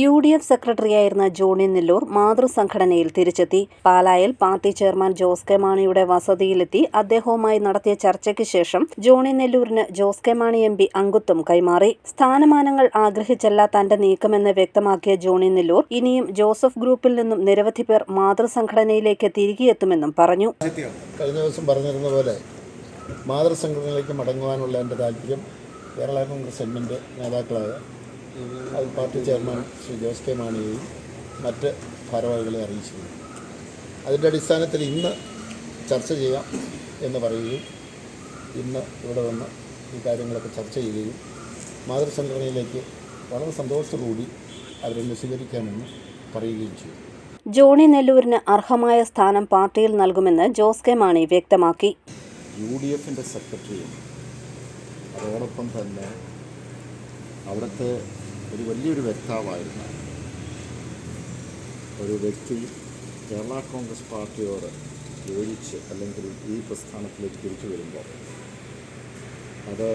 U D F സെക്രട്ടറിയായിരുന്ന Johnny Nellore മാതൃസംഘടനയിൽ തിരിച്ചെത്തി. പാലായിൽ പാർട്ടി ചെയർമാൻ ജോസ് കെ മാണിയുടെ വസതിയിലെത്തി. അദ്ദേഹവുമായി നടത്തിയ ചർച്ചയ്ക്ക് ശേഷം Johnny നെല്ലൂരിന് Jose K Mani M P അംഗത്വം കൈമാറി. സ്ഥാനമാനങ്ങൾ ആഗ്രഹിച്ചല്ല തന്റെ നീക്കമെന്ന് വ്യക്തമാക്കിയ ജോണി നെല്ലൂർ ഇനിയും ജോസഫ് ഗ്രൂപ്പിൽ നിന്നും നിരവധി പേർ മാതൃസംഘടനയിലേക്ക് തിരികെയെത്തുമെന്നും പറഞ്ഞു. കഴിഞ്ഞ ദിവസം പറഞ്ഞിരുന്ന പോലെ മാതൃസംഘടനയിലേക്ക് മടങ്ങുവാനുള്ള എന്റെ താല്പര്യം കേരള കോൺഗ്രസ് എമ്മിന്റെ നേതാക്കളായ അത് party chairman Shri Jose K മാണിയെയും മറ്റ് ഭാരവാഹികളെ അറിയിച്ചിരുന്നു. അതിന്റെ അടിസ്ഥാനത്തിൽ ഇന്ന് ചർച്ച ചെയ്യാം എന്ന് പറയുകയും ഇന്ന് ഇവിടെ വന്ന് ഈ കാര്യങ്ങളൊക്കെ ചർച്ച ചെയ്യുകയും മാതൃസംഘടനയിലേക്ക് വളരെ സന്തോഷത്തോടുകൂടി അവരെന്നെ സ്വീകരിക്കാമെന്ന് പറയുകയും ചെയ്തു. ജോണി നെല്ലൂരിന് അർഹമായ സ്ഥാനം പാർട്ടിയിൽ നൽകുമെന്ന് ജോസ് കെ മാണി വ്യക്തമാക്കി. യു ഡി എഫിന്റെ സെക്രട്ടറിയും അതോടൊപ്പം തന്നെ അവിടുത്തെ ഒരു വലിയൊരു വ്യക്താവായിരുന്നു ഒരു വ്യക്തി കേരള കോൺഗ്രസ് പാർട്ടിയോട് യോജിച്ച് അല്ലെങ്കിൽ ഈ പ്രസ്ഥാനത്തിലേക്ക് തിരിച്ചു വരുമ്പോൾ അത്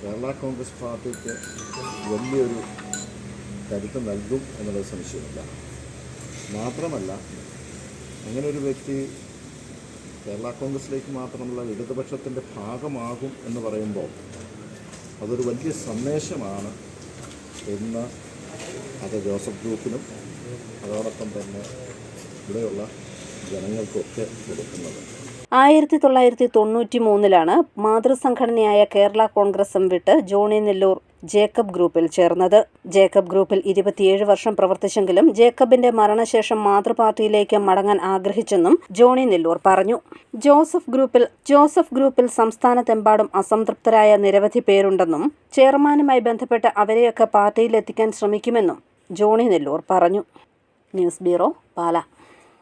കേരള കോൺഗ്രസ് പാർട്ടിക്ക് വലിയൊരു കരുത്ത് നൽകും എന്നുള്ളത് സംശയമില്ല. മാത്രമല്ല അങ്ങനെ ഒരു വ്യക്തി കേരള കോൺഗ്രസിലേക്ക് മാത്രമല്ല ഇടതുപക്ഷത്തിന്റെ ഭാഗമാകും എന്ന് പറയുമ്പോൾ അതൊരു വലിയ സന്ദേശമാണ് എന്ന് അത് ജോസഫ് ഗ്രൂപ്പിനും അതോടൊപ്പം തന്നെ ഇവിടെയുള്ള ജനങ്ങൾക്കൊക്കെ കൊടുക്കുന്നത്. ആയിരത്തി തൊള്ളായിരത്തി തൊണ്ണൂറ്റി മൂന്നിലാണ് മാതൃസംഘടനയായ കേരള കോൺഗ്രസും വിട്ട് ജോണി നെല്ലൂർ ജേക്കബ് ഗ്രൂപ്പിൽ ചേർന്നത്. ജേക്കബ് ഗ്രൂപ്പിൽ ഇരുപത്തിയേഴ് വർഷം പ്രവർത്തിച്ചെങ്കിലും ജേക്കബിന്റെ മരണശേഷം മാതൃപാർട്ടിയിലേക്ക് മടങ്ങാൻ ആഗ്രഹിച്ചെന്നും ജോണി നെല്ലൂർ പറഞ്ഞു. ജോസഫ് ഗ്രൂപ്പിൽ ജോസഫ് ഗ്രൂപ്പിൽ സംസ്ഥാനത്തെമ്പാടും അസംതൃപ്തരായ നിരവധി പേരുണ്ടെന്നും ചെയർമാനുമായി ബന്ധപ്പെട്ട് അവരെയൊക്കെ പാർട്ടിയിലെത്തിക്കാൻ ശ്രമിക്കുമെന്നും ജോണി നെല്ലൂർ പറഞ്ഞു. News bureau Pala.